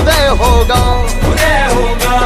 उदय होगा उदय होगा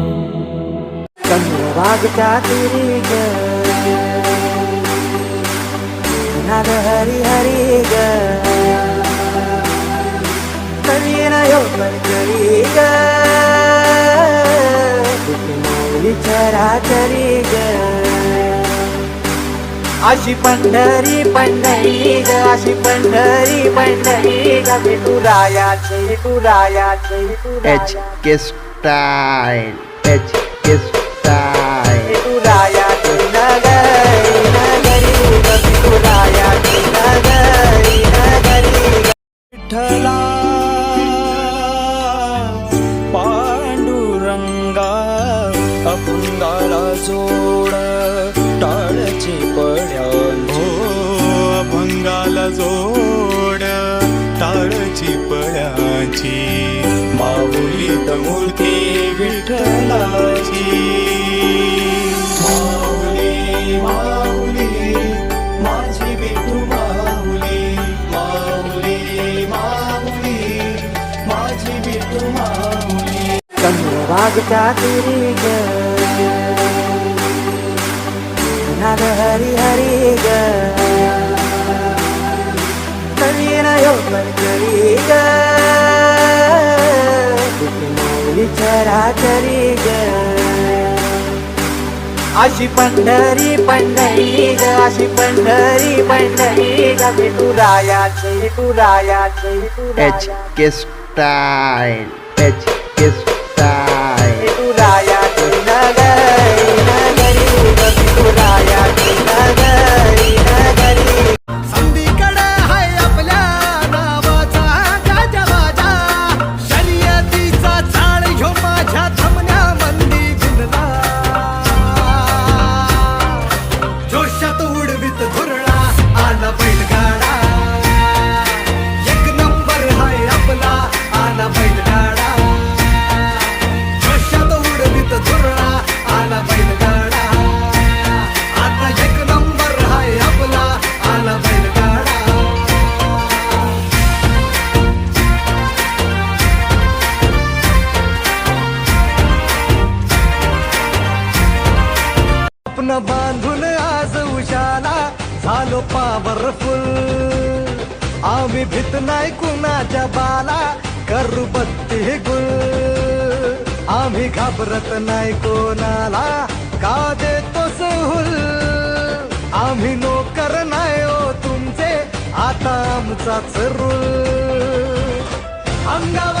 वागता तिरी ग नाद हरी हरी ग कवी यो हो पण करी ग विचारा तरी ग अशी पंढरी पंढरी ग अशी पंढरी पंढरी ग विठुरायाचे विठुरायाचे H K style H K style जोड टाळची पळ्याची माऊलीत मूर्ती विठ्ठलाची. माऊली माऊली माझी विठू माऊली माऊली माऊली माझी विठू माऊली. वागता तिरी ग हरी हरी ग. करी ग विचारा तरी ग अशी पंढरी पंढरी ग अशी पंढरी पंढरी ग. विठुरायाचे विठुरायाचे H K style H K style. विठुरायाची नगरी नगरी ग पावरफुल आम्ही भीत नाही कुणाच्या बाला करू बत्ती गुल आम्ही घाबरत नाही कोणाला का देतो हुल आम्ही नोकर नाही हो तुमचे आता आमचाच रूल अंगावर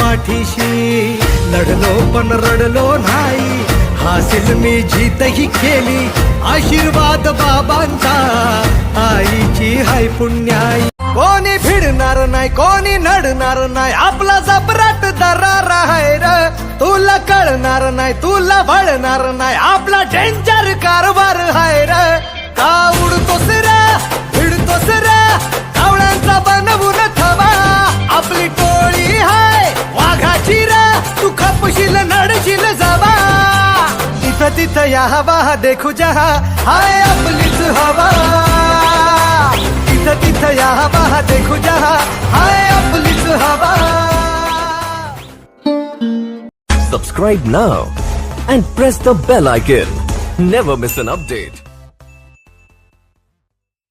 पाठीशी. लढलो पण रडलो नाही. हासिल मी जीतही केली. आशीर्वाद बाबांचा. आईची हाय पुण्याई. कोणी भिडणार नाही कोणी नडणार नाही. आपला जबराट दरार आहे र. तुला कळणार नाही तुला वळणार नाही. आपला डेंजर कारभार आहे र. का उडतोस रे? भिडतोस रे? कावळ्यांचा तिथं वहाँ देखू जहा हाय आपलीच हवा तिथं तिथं यहाँ हवा देखू जहा हाय आपलीच हवा Subscribe now and press the bell icon. Never miss an update.